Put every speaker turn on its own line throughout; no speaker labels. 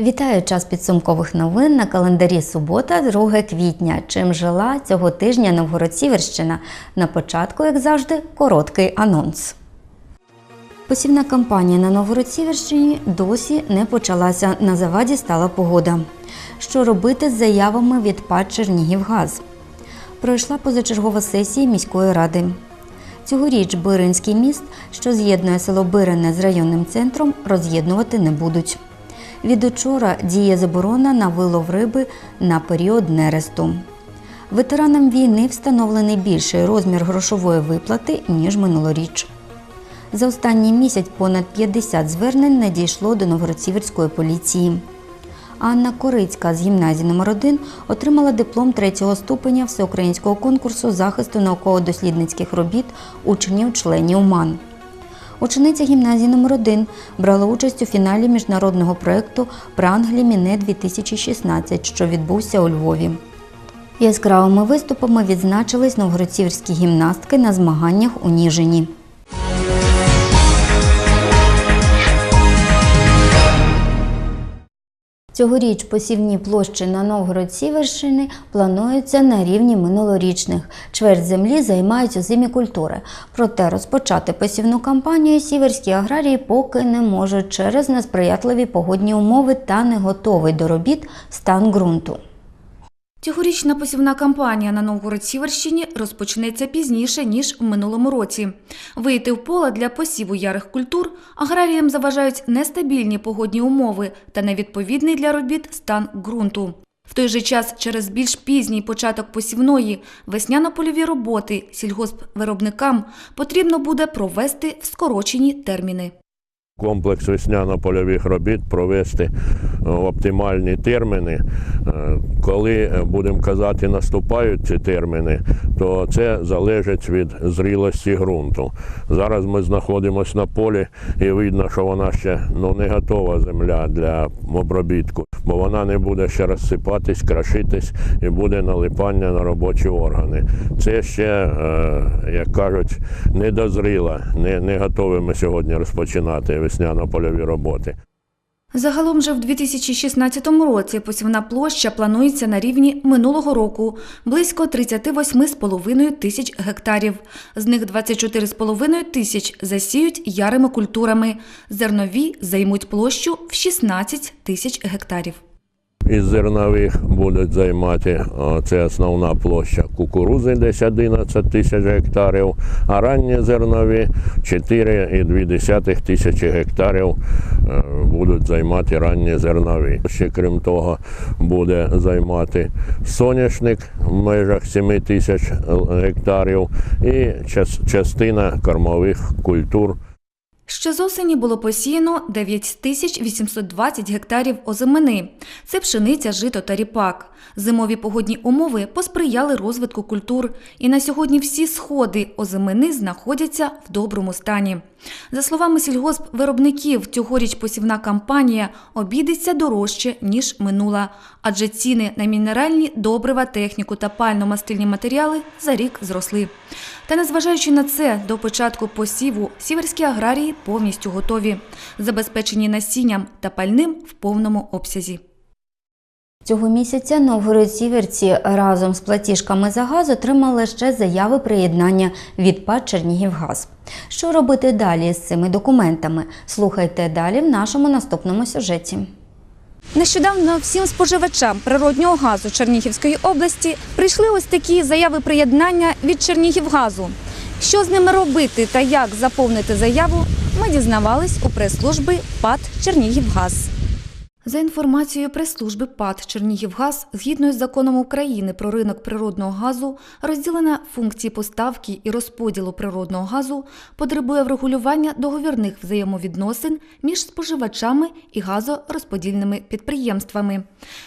Вітаю час підсумкових новин на календарі субота, 2 квітня. Чим жила цього тижня Новгород-Сіверщина? На початку, як завжди, короткий анонс. Посівна кампанія на Новгород-Сіверщині досі не почалася. На заваді стала погода. Що робити з заявами від ПАД Чернігівгаз? Пройшла позачергова сесія міської ради. Цьогоріч Биринський міст, що з'єднує село Бирине з районним центром, роз'єднувати не будуть. Від учора діє заборона на вилов риби на період нересту. Ветеранам війни встановлений більший розмір грошової виплати, ніж минулоріч. За останній місяць понад 50 звернень надійшло до Новгородсіверської поліції. Анна Корицька з гімназії номер 1 отримала диплом третього ступеня всеукраїнського конкурсу захисту науково-дослідницьких робіт учнів-членів МАН. Учениця гімназії номер 1 брала участь у фіналі міжнародного проєкту Пранглі Міне 2016, що відбувся у Львові. Яскравими виступами відзначились новгородцівські гімнастки на змаганнях у Ніжині. Цьогоріч посівні площі на Новгород-Сіверщини плануються на рівні минулорічних. Чверть землі займають озимі культури. Проте розпочати посівну кампанію сіверські аграрії поки не можуть через несприятливі погодні умови та не готовий до робіт стан ґрунту.
Цьогорічна посівна кампанія на Новгород-Сіверщині розпочнеться пізніше, ніж в минулому році. Вийти в поле для посіву ярих культур аграріям заважають нестабільні погодні умови та невідповідний для робіт стан ґрунту. В той же час через більш пізній початок посівної весняно-польові роботи сільгоспвиробникам потрібно буде провести в скорочені терміни.
Комплекс весняно-польових робіт провести е, в оптимальні терміни. Е, Коли е, будемо казати, наступають ці терміни, то це залежить від зрілості ґрунту. Зараз ми знаходимося на полі і видно, що вона ще ну, не готова земля для обробітку, бо вона не буде ще розсипатись, крашитись і буде налипання на робочі органи. Це ще, як кажуть, не дозріла, не, не готові ми сьогодні розпочинати весняно-польові роботи.
Загалом же в 2016 році посівна площа планується на рівні минулого року – близько 38,5 тисяч гектарів. З них 24,5 тисяч засіють ярими культурами. Зернові займуть площу в 16 тисяч гектарів.
Із зернових будуть займати це основна площа кукурузи, десь 11 тисяч гектарів, а ранні зернові 4,2 тисячі гектарів е, будуть займати ранні зернові. Ще крім того, буде займати соняшник в межах 7 тисяч гектарів і частина кормових культур.
Ще з осені було посіяно 9820 гектарів озимини. Це пшениця, жито та ріпак. Зимові погодні умови посприяли розвитку культур, і на сьогодні всі сходи озимини знаходяться в доброму стані. За словами сільгоспвиробників, цьогоріч посівна кампанія обійдеться дорожче, ніж минула, адже ціни на мінеральні добрива, техніку та пально-мастильні матеріали за рік зросли. Та незважаючи на це, до початку посіву сіверські аграрії повністю готові, забезпечені насінням та пальним в повному обсязі.
Цього місяця Новгород-Сіверці разом з платіжками за газ отримали ще заяви приєднання від ПАД Чернігівгаз. Що робити далі з цими документами? Слухайте далі в нашому наступному сюжеті.
Нещодавно всім споживачам природнього газу Чернігівської області прийшли ось такі заяви приєднання від Чернігівгазу. Що з ними робити та як заповнити заяву, ми дізнавались у прес-служби ПАД Чернігівгаз.
За інформацією прес-служби ПАД Чернігівгаз, згідно з законом України про ринок природного газу, розділена функції поставки і розподілу природного газу потребує врегулювання договірних взаємовідносин між споживачами і газорозподільними підприємствами.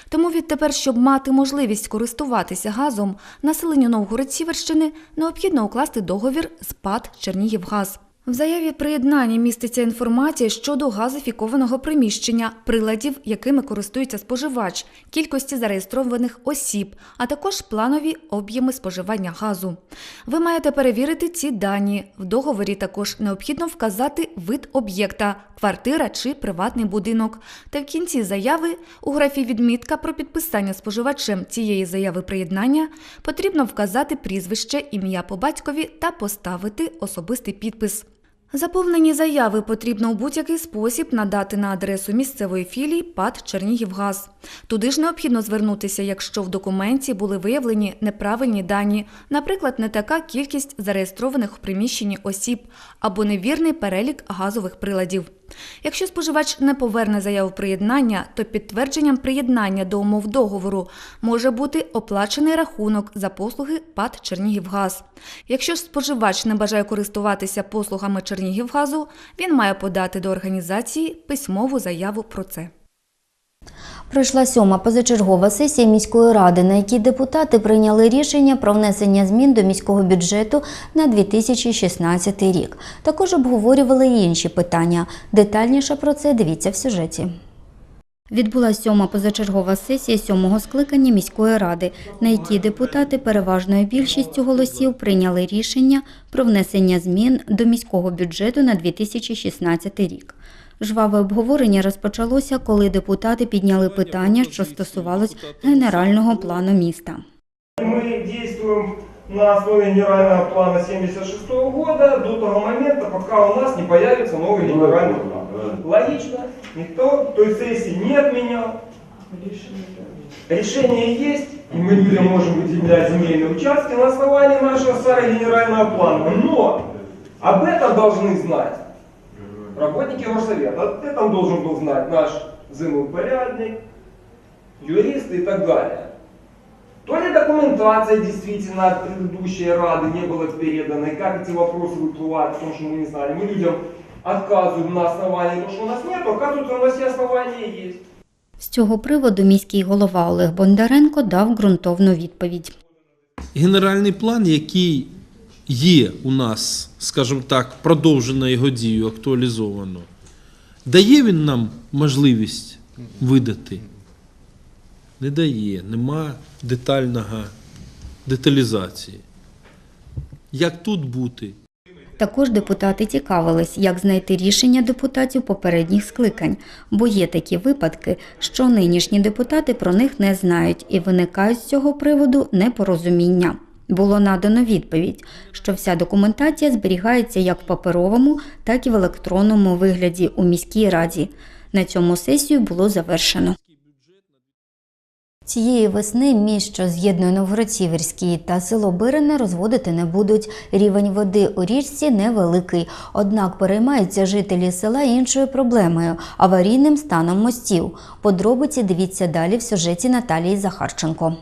Тому відтепер, щоб мати можливість користуватися газом, населенню Новгород-Сіверщини необхідно укласти договір з ПАД Чернігівгаз. В заяві приєднання міститься інформація щодо газифікованого приміщення, приладів, якими користується споживач, кількості зареєстрованих осіб, а також планові об'єми споживання газу. Ви маєте перевірити ці дані. В договорі також необхідно вказати вид об'єкта квартира чи приватний будинок. Та в кінці заяви у графі відмітка про підписання споживачем цієї заяви приєднання потрібно вказати прізвище, ім'я по батькові та поставити особистий підпис. Заповнені заяви потрібно у будь-який спосіб надати на адресу місцевої філії ПАД Чернігівгаз. Туди ж необхідно звернутися, якщо в документі були виявлені неправильні дані, наприклад, не така кількість зареєстрованих в приміщенні осіб або невірний перелік газових приладів. Якщо споживач не поверне заяву приєднання, то підтвердженням приєднання до умов договору може бути оплачений рахунок за послуги ПАД Чернігівгаз. Якщо споживач не бажає користуватися послугами Чернігівгазу, він має подати до організації письмову заяву про це.
Пройшла сьома позачергова сесія міської ради, на якій депутати прийняли рішення про внесення змін до міського бюджету на 2016 рік. Також обговорювали й інші питання. Детальніше про це дивіться в сюжеті. Відбулася сьома позачергова сесія сьомого скликання міської ради, на якій депутати переважною більшістю голосів прийняли рішення про внесення змін до міського бюджету на 2016 рік. Жваве обговорення розпочалося, коли депутати підняли питання, що стосувалось генерального плану міста.
Мы действуем на основе генерального плана 76 года до того момента, пока у нас не появится новый генеральный план. Логично, никто той сессии не отменял. Решение есть, и мы людям можем выделять земельные участки на основании нашего старого генерального плана. Но об этом должны знать работники горсовета. Об этом должен был знать наш землепорядник, юристы и так далее. То ли документация действительно от предыдущей Рады не была передана, и как эти вопросы выплывают, потому что мы не знали. Мы людям отказываем на основании того, что у нас нет, оказывается, у нас и основания есть.
З цього приводу міський голова Олег Бондаренко дав ґрунтовну відповідь.
Генеральний план, який є у нас, скажімо так, продовжено його дію, актуалізовано, дає він нам можливість видати? Не дає, нема детального деталізації. Як тут бути?
Також депутати цікавились, як знайти рішення депутатів попередніх скликань, бо є такі випадки, що нинішні депутати про них не знають і виникають з цього приводу непорозуміння. Було надано відповідь, що вся документація зберігається як в паперовому, так і в електронному вигляді у міській раді. На цьому сесію було завершено. Цієї весни міст, що з'єднує Новгород-Сіверський та село Бирине, розводити не будуть. Рівень води у річці невеликий, однак переймаються жителі села іншою проблемою аварійним станом мостів. Подробиці дивіться далі в сюжеті Наталії Захарченко.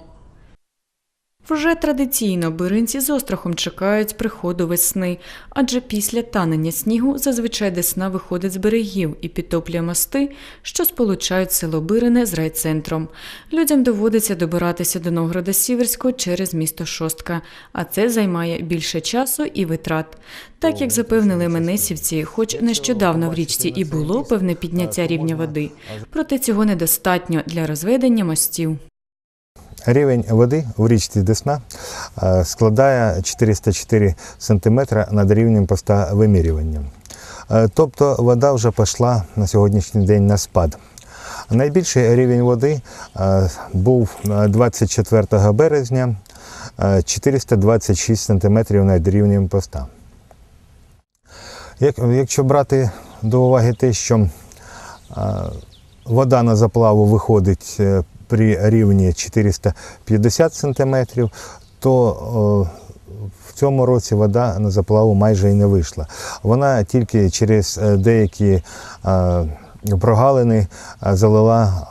Вже традиційно биринці з острахом чекають приходу весни, адже після танення снігу зазвичай десна виходить з берегів і підтоплює мости, що сполучають село Бирине з райцентром. Людям доводиться добиратися до Новгорода Сіверського через місто Шостка, а це займає більше часу і витрат. Так як запевнили менесівці, хоч нещодавно в річці і було певне підняття рівня води, проте цього недостатньо для розведення мостів.
Рівень води у річці Десна е, складає 404 см над рівнем поста вимірювання. Е, Тобто вода вже пішла на сьогоднішній день на спад. Найбільший рівень води е, був е, 24 березня е, 426 см над рівнем поста. Якщо брати до уваги те, що вода на заплаву виходить при рівні 450 см, то в цьому році вода на заплаву майже і не вийшла. Вона тільки через е, деякі е, прогалини е, залила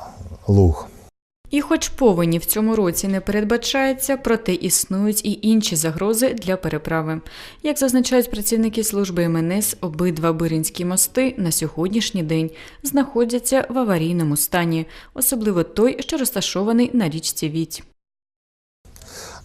луг.
І хоч повені в цьому році не передбачається, проте існують і інші загрози для переправи. Як зазначають працівники служби МНС, обидва биринські мости на сьогоднішній день знаходяться в аварійному стані, особливо той, що розташований на річці Віть.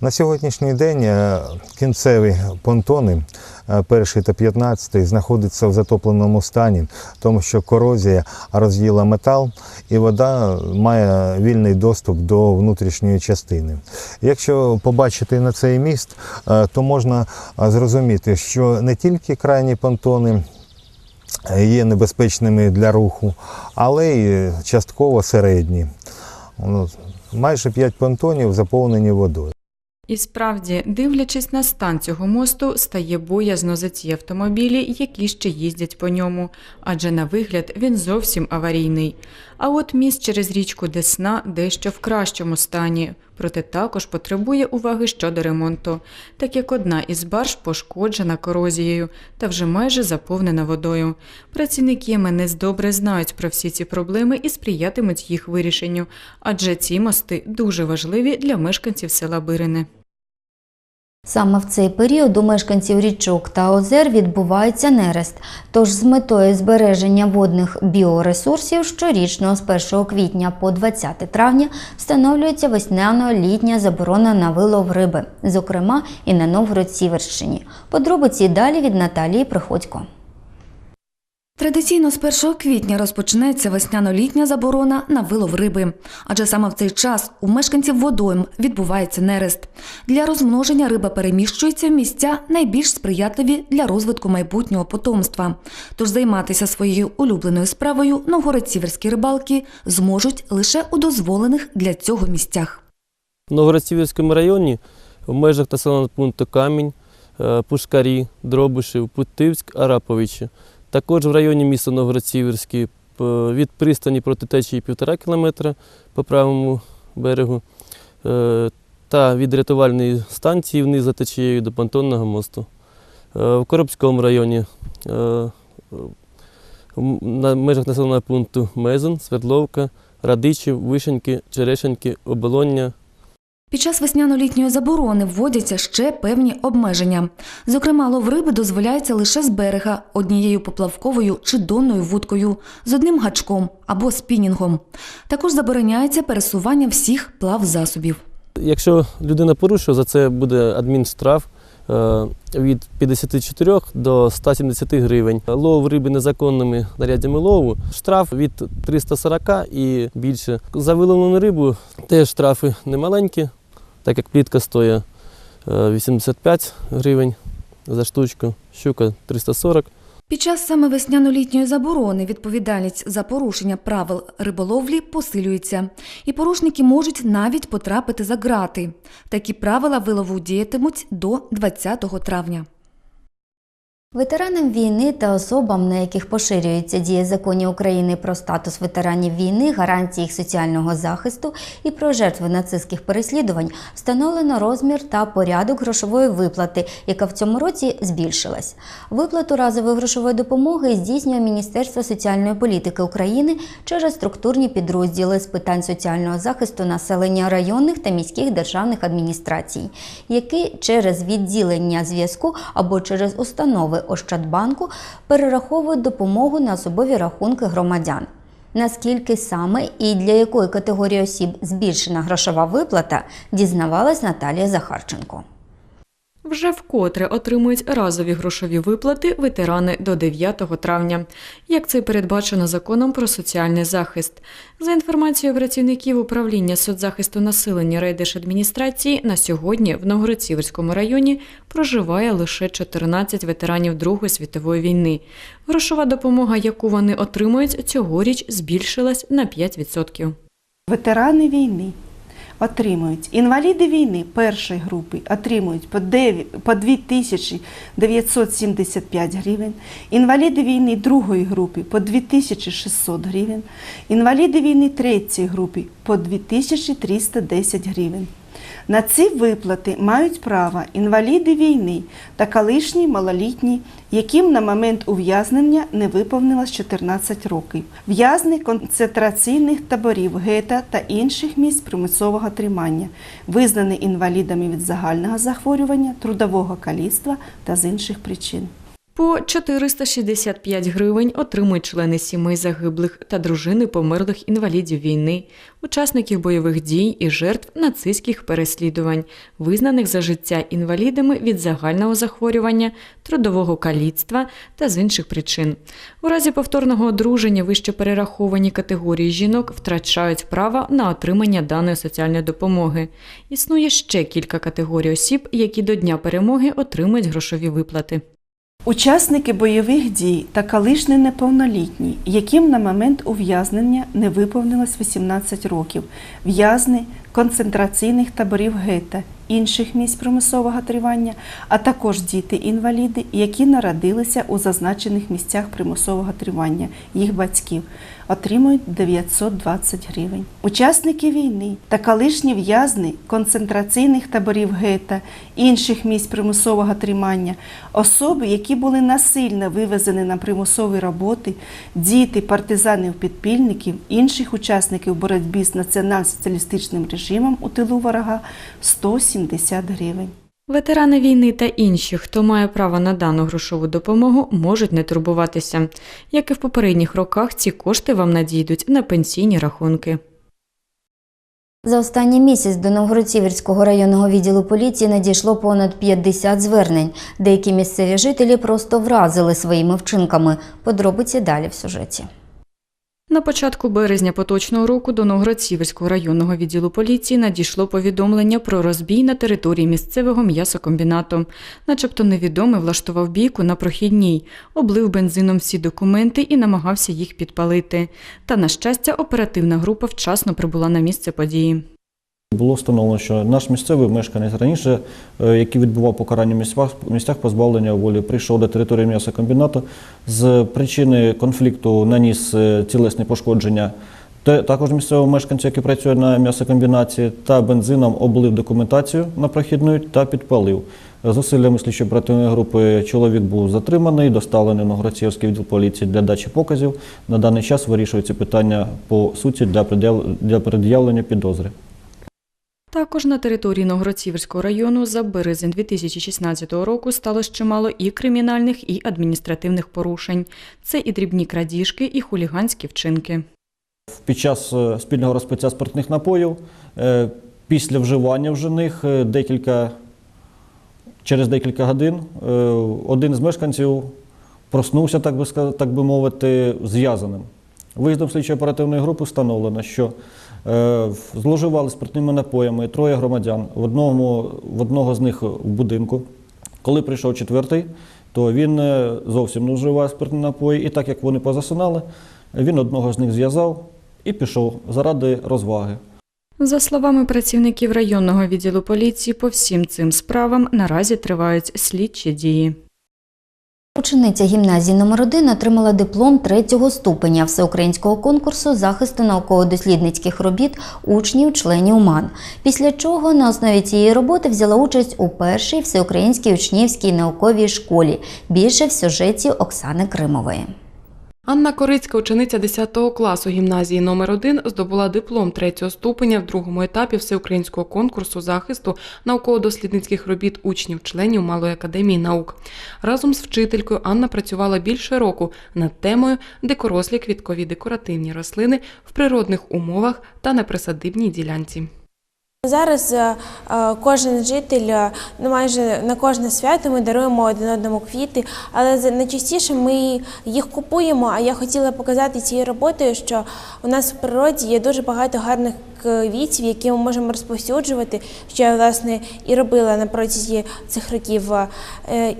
На сьогоднішній день е, кінцеві понтони, е, перший та 15, знаходяться в затопленому стані, тому що корозія роз'їла метал і вода має вільний доступ до внутрішньої частини. Якщо побачити на цей міст, е, то можна зрозуміти, що не тільки крайні понтони є небезпечними для руху, але й частково середні. Ну, Майже 5 понтонів заповнені водою.
І справді, дивлячись на стан цього мосту, стає боязно за ті автомобілі, які ще їздять по ньому, адже на вигляд він зовсім аварійний. А от міст через річку Десна дещо в кращому стані, проте також потребує уваги щодо ремонту, так як одна із барж пошкоджена корозією та вже майже заповнена водою. Працівники МНС добре знають про всі ці проблеми і сприятимуть їх вирішенню, адже ці мости дуже важливі для мешканців села Бирине.
Саме в цей період у мешканців річок та озер відбувається нерест. Тож з метою збереження водних біоресурсів щорічно з 1 квітня по 20 травня встановлюється весняно-літня заборона на вилов риби, зокрема і на Новгород-Сіверщині. Подробиці далі від Наталії Приходько.
Традиційно з 1 квітня розпочнеться весняно-літня заборона на вилов риби, адже саме в цей час у мешканців водойм відбувається нерест. Для розмноження риба переміщується в місця найбільш сприятливі для розвитку майбутнього потомства. Тож займатися своєю улюбленою справою новгород-сіверські рибалки зможуть лише у дозволених для цього місцях.
В Новгород-Сіверському районі в межах населеного пункту Камінь, е, Пушкарі, Дробишів, Путивськ, Араповичі. Також в районі міста Новгород-Сіверський від пристані проти течії 1,5 км по правому берегу е, та від рятувальної станції вниз за течією до понтонного мосту. Е, В Коробському районі е, на межах населеного пункту Мезон, Свердловка, Радичів, Вишеньки, Черешеньки, Оболоння,
Під час весняно-літньої заборони вводяться ще певні обмеження. Зокрема, лов риби дозволяється лише з берега однією поплавковою чи донною вудкою, з одним гачком або спінінгом. Також забороняється пересування всіх плавзасобів.
Якщо людина порушує, за це буде адмінштраф е, від 54 до 170 гривень. Лов риби незаконними нарядами лову штраф від 340 і більше. За виловлену рибу теж штрафи немаленькі, так як плітка стоїть е, 85 гривень за штучку, щука 340.
Під час саме весняно-літньої заборони відповідальність за порушення правил риболовлі посилюється, і порушники можуть навіть потрапити за ґрати. Такі правила вилову діятимуть до 20 травня.
Ветеранам війни та особам, на яких поширюється дія законів України про статус ветеранів війни, гарантії їх соціального захисту і про жертви нацистських переслідувань, встановлено розмір та порядок грошової виплати, яка в цьому році збільшилась. Виплату разової грошової допомоги здійснює Міністерство соціальної політики України через структурні підрозділи з питань соціального захисту населення районних та міських державних адміністрацій, які через відділення зв'язку або через установи Ощадбанку перераховують допомогу на особові рахунки громадян. Наскільки саме і для якої категорії осіб збільшена грошова виплата, дізнавалась Наталія Захарченко.
Вже вкотре отримують разові грошові виплати ветерани до 9 травня, як це передбачено законом про соціальний захист. За інформацією працівників управління соцзахисту населення райдержадміністрації, на сьогодні в Новгород-Сіверському районі проживає лише 14 ветеранів Другої світової війни. Грошова допомога, яку вони отримують, цьогоріч збільшилась на 5%.
Ветерани війни отримують. Інваліди війни першої групи отримують по 2975 гривень, інваліди війни другої групи по 2600 гривень, інваліди війни третьої групи по 2310 гривень. На ці виплати мають право інваліди війни та колишні малолітні, яким на момент ув'язнення не виповнилось 14 років, в'язні концентраційних таборів, гета та інших місць примусового тримання, визнані інвалідами від загального захворювання, трудового каліцтва та з інших причин.
По 465 гривень отримують члени сімей загиблих та дружини померлих інвалідів війни, учасників бойових дій і жертв нацистських переслідувань, визнаних за життя інвалідами від загального захворювання, трудового каліцтва та з інших причин. У разі повторного одруження вище перераховані категорії жінок втрачають право на отримання даної соціальної допомоги. Існує ще кілька категорій осіб, які до Дня перемоги отримують грошові виплати.
Учасники бойових дій та колишні неповнолітні, яким на момент ув'язнення не виповнилось 18 років, в'язни концентраційних таборів гетто, інших місць примусового тривання, а також діти-інваліди, які народилися у зазначених місцях примусового тривання, їх батьків, отримують 920 гривень. Учасники війни та колишні в'язни концентраційних таборів гетто, інших місць примусового тримання, особи, які були насильно вивезені на примусові роботи, діти партизанів-підпільників, інших учасників боротьби з націонал-соціалістичним режимом у тилу ворога 170 гривень.
Ветерани війни та інші, хто має право на дану грошову допомогу, можуть не турбуватися. Як і в попередніх роках, ці кошти вам надійдуть на пенсійні рахунки.
За останній місяць до Новгород-Сіверського районного відділу поліції надійшло понад 50 звернень. Деякі місцеві жителі просто вразили своїми вчинками. Подробиці далі в сюжеті.
На початку березня поточного року до Новгород-Сіверського районного відділу поліції надійшло повідомлення про розбій на території місцевого м'ясокомбінату. Начебто невідомий влаштував бійку на прохідній, облив бензином всі документи і намагався їх підпалити. Та, на щастя, оперативна група вчасно прибула на місце події.
Було встановлено, що наш місцевий мешканець раніше, е, який відбував покарання в місцях, місцях позбавлення волі, прийшов до території м'ясокомбінату з причини конфлікту наніс е, тілесні пошкодження. Також місцевого мешканця, який працює на м'ясокомбінації, та бензином облив документацію на прохідну та підпалив. Зусиллями слідчої оперативної групи чоловік був затриманий, доставлений в Новгородцівський відділ поліції для дачі показів. На даний час вирішується питання по суті для пред'явлення підозри.
Також на території Новгород-Сіверського району за березень 2016 року сталося чимало і кримінальних, і адміністративних порушень. Це і дрібні крадіжки, і хуліганські вчинки.
Під час е, спільного розпиття спиртних напоїв, е, після вживання вже них е, декілька, через декілька годин один з мешканців проснувся, так би, так би мовити, зв'язаним. Виїздом слідчої оперативної групи встановлено, що е, зловживали спиртними напоями троє громадян в одному, в одного з них в будинку. Коли прийшов четвертий, то він е, зовсім не вживає спиртні напої, і так як вони позасинали, він одного з них зв'язав і пішов заради розваги.
За словами працівників районного відділу поліції, по всім цим справам наразі тривають слідчі дії.
Учениця гімназії номер 1 отримала диплом третього ступеня всеукраїнського конкурсу захисту науково-дослідницьких робіт учнів членів МАН. Після чого на основі цієї роботи взяла участь у першій всеукраїнській учнівській науковій школі. Більше в сюжеті Оксани Кримової.
Анна Корицька, учениця 10 класу гімназії номер 1 здобула диплом третього ступеня в другому етапі всеукраїнського конкурсу захисту науково-дослідницьких робіт учнів-членів Малої академії наук. Разом з вчителькою Анна працювала більше року над темою дикорослі квіткові декоративні рослини в природних умовах та на присадибній ділянці.
Зараз е, е, кожен житель, е, ну майже на кожне свято ми даруємо один одному квіти, але найчастіше ми їх купуємо. А я хотіла показати цією роботою, що у нас в природі є дуже багато гарних квітів, які ми можемо розповсюджувати, що я власне і робила на протязі цих років. Е,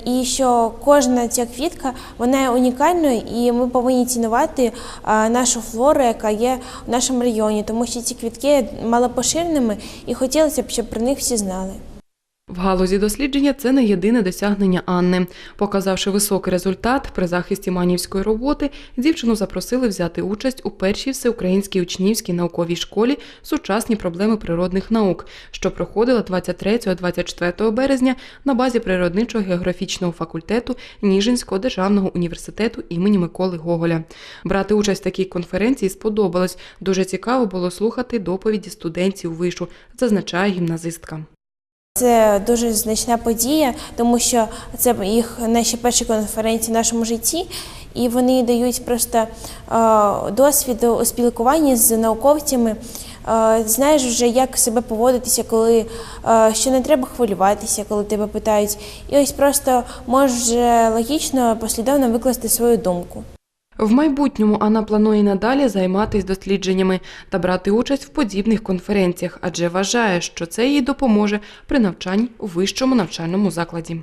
І що кожна ця квітка вона є унікальною, і ми повинні цінувати е, нашу флору, яка є в нашому районі, тому що ці квітки є малопоширеними, і хотілося б, щоб про них всі знали.
В галузі дослідження це не єдине досягнення Анни. Показавши високий результат при захисті манівської роботи, дівчину запросили взяти участь у першій всеукраїнській учнівській науковій школі Сучасні проблеми природних наук, що проходила 23-24 березня на базі природничого географічного факультету Ніжинського державного університету імені Миколи Гоголя. Брати участь в такій конференції сподобалось. Дуже цікаво було слухати доповіді студентів вишу, зазначає гімназистка.
Це дуже значна подія, тому що це їх наші перші конференції в нашому житті, і вони дають просто досвід у спілкуванні з науковцями. Знаєш вже, як себе поводитися, коли що не треба хвилюватися, коли тебе питають. І ось просто можеш е, логічно, послідовно викласти свою думку.
В майбутньому Анна планує надалі займатися дослідженнями та брати участь в подібних конференціях, адже вважає, що це їй допоможе при навчанні у вищому навчальному закладі.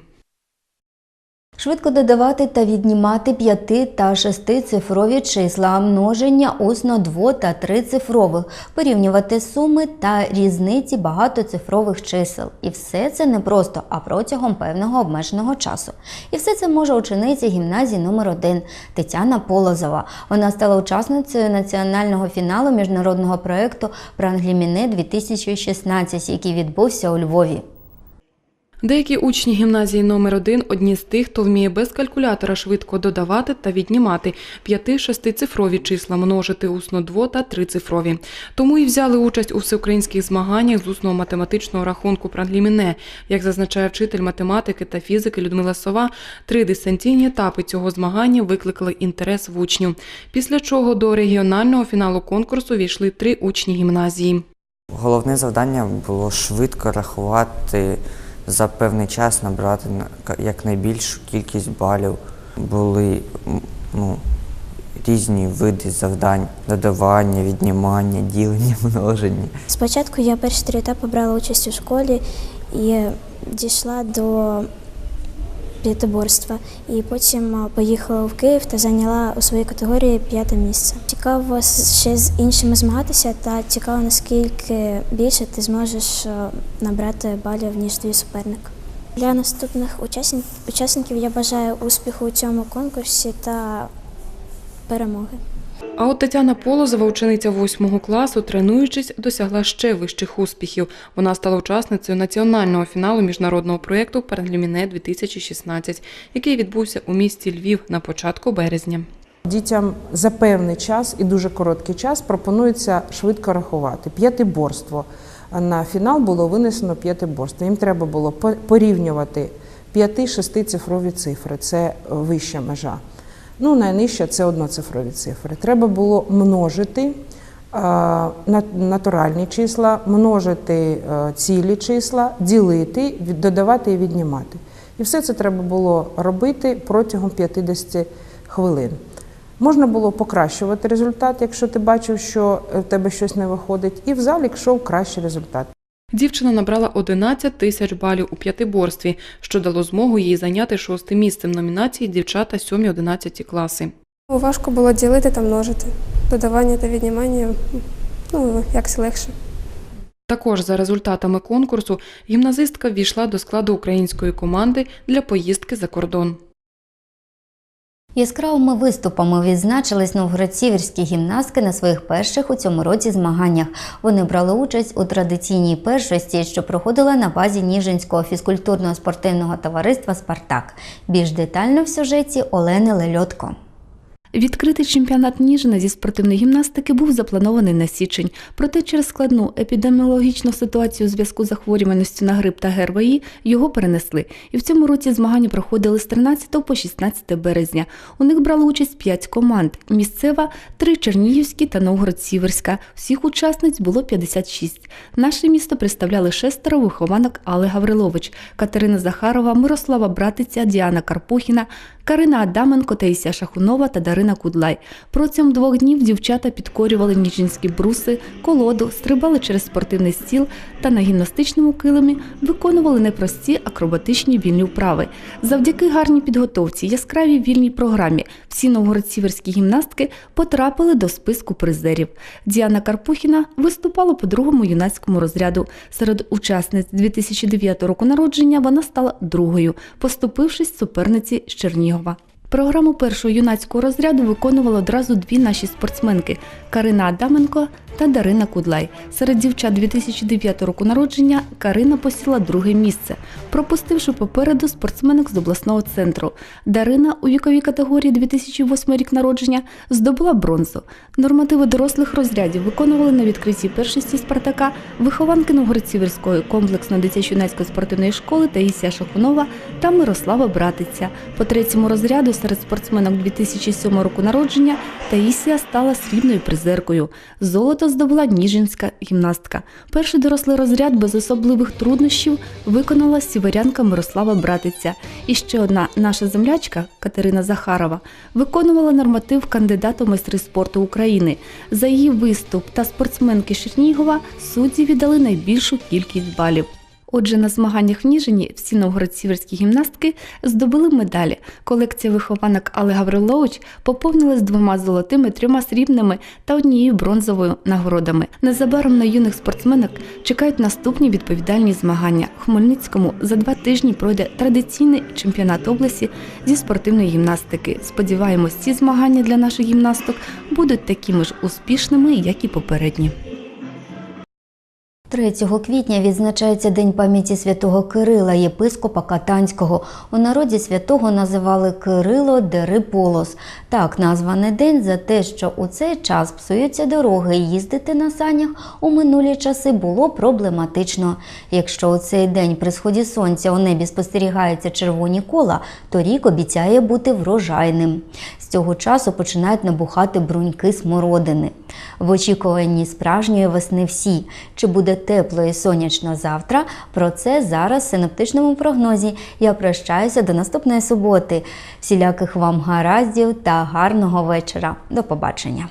Швидко додавати та віднімати п'яти та шестицифрові числа, множення усно дво та трицифрових, порівнювати суми та різниці багатоцифрових чисел. І все це не просто, а протягом певного обмеженого часу. І все це може учениця гімназії номер 1 Тетяна Полозова. Вона стала учасницею національного фіналу міжнародного проєкту Прангліміне 2016, який відбувся у Львові.
Деякі учні гімназії номер 1 одні з тих, хто вміє без калькулятора швидко додавати та віднімати п'яти-шестицифрові числа, множити усно дво та трицифрові. Тому і взяли участь у всеукраїнських змаганнях з усного математичного рахунку Прангліміне. Як зазначає вчитель математики та фізики Людмила Сова, три дистанційні етапи цього змагання викликали інтерес в учнів. Після чого до регіонального фіналу конкурсу війшли три учні гімназії.
Головне завдання було швидко рахувати за певний час, набрати на- якнайбільшу кількість балів. Були ну, різні види завдань: додавання, віднімання, ділення, множення.
Спочатку я перші три етапи брала участь у школі і дійшла до п'ятиборства. І потім поїхала в Київ та зайняла у своїй категорії п'яте місце. Цікаво ще з іншими змагатися, та цікаво, наскільки більше ти зможеш набрати балів, ніж твій суперник. Для наступних учасників я бажаю успіху у цьому конкурсі та перемоги.
А от Тетяна Полозова, учениця 8 класу, тренуючись, досягла ще вищих успіхів. Вона стала учасницею національного фіналу міжнародного проєкту Паралюміне 2016, який відбувся у місті Львів на початку березня.
Дітям за певний час і дуже короткий час пропонується швидко рахувати. П'ятиборство. На фінал було винесено п'ятиборство. Їм треба було порівнювати п'яти-шестицифрові цифри. Це вища межа. Ну, найнижча це одноцифрові цифри. Треба було множити натуральні числа, множити е, цілі числа, ділити, додавати і віднімати. І все це треба було робити протягом 50 хвилин. Можна було покращувати результат, якщо ти бачив, що е, в тебе щось не виходить, і в залі йшов кращий результат.
Дівчина набрала 11 тисяч балів у п'ятиборстві, що дало змогу їй зайняти шосте місце в номінації дівчата 7-11 класи.
Важко було ділити та множити. Додавання та віднімання ну, якось легше.
Також за результатами конкурсу гімназистка ввійшла до складу української команди для поїздки за кордон.
Яскравими виступами відзначились новгородсіверські гімнастки на своїх перших у цьому році змаганнях. Вони брали участь у традиційній першості, що проходила на базі Ніжинського фізкультурного спортивного товариства Спартак. Більш детально в сюжеті Олени Лельотко.
Відкритий чемпіонат Ніжина зі спортивної гімнастики був запланований на січень. Проте через складну епідеміологічну ситуацію у зв'язку з захворюваністю на грип та ГРВІ його перенесли. І в цьому році змагання проходили з 13 по 16 березня. У них брали участь 5 команд: місцева, 3 Чернігівські та Новгород-Сіверська. Всіх учасниць було 56. Наше місто представляли шестеро вихованок Алли Гаврилович, Катерина Захарова, Мирослава Братиця, Діана Карпухіна, Карина Адаменко, Таїсія Шахунова та Дарина Кудлай. Протягом двох днів дівчата підкорювали ніжинські бруси, колоду, стрибали через спортивний стіл та на гімнастичному килимі виконували непрості акробатичні вільні вправи. Завдяки гарній підготовці, яскравій вільній програмі всі новгород-сіверські гімнастки потрапили до списку призерів. Діана Карпухіна виступала по другому юнацькому розряду. Серед учасниць 2009 року народження вона стала другою, поступившись суперниці з Чернігова. au. Програму першого юнацького розряду виконували одразу дві наші спортсменки Карина Адаменко та Дарина Кудлай. Серед дівчат 2009 року народження Карина посіла друге місце, пропустивши попереду спортсменок з обласного центру. Дарина у віковій категорії 2008 рік народження здобула бронзу. Нормативи дорослих розрядів виконували на відкритті першості Спартака вихованки Новгород-Сіверської комплексно-дитячо-юнацької спортивної школи Таїсія Шахунова та Мирослава Братиця. По третьому розряду серед спортсменок 2007 року народження Таїсія стала срібною призеркою. Золото здобула ніжинська гімнастка. Перший дорослий розряд без особливих труднощів виконала сіверянка Мирослава Братиця. І ще одна наша землячка Катерина Захарова виконувала норматив кандидата майстри спорту України. За її виступ та спортсменки Чернігова судді віддали найбільшу кількість балів. Отже, на змаганнях в Ніжині всі новгород-сіверські гімнастки здобули медалі. Колекція вихованок Алли Гаврилович поповнилась двома золотими, трьома срібними та однією бронзовою нагородами. Незабаром на юних спортсменок чекають наступні відповідальні змагання. В Хмельницькому за два тижні пройде традиційний чемпіонат області зі спортивної гімнастики. Сподіваємось, ці змагання для наших гімнасток будуть такими ж успішними, як і попередні.
3 квітня відзначається День пам'яті святого Кирила, єпископа Катанського. У народі святого називали Кирило Дериполос. Так названий день за те, що у цей час псуються дороги і їздити на санях у минулі часи було проблематично. Якщо у цей день при сході сонця у небі спостерігаються червоні кола, то рік обіцяє бути врожайним. З цього часу починають набухати бруньки смородини. В очікуванні справжньої весни всі. Чи буде тепло і сонячно завтра? Про це зараз в синоптичному прогнозі. Я прощаюся до наступної суботи. Всіляких вам гараздів та гарного вечора. До побачення.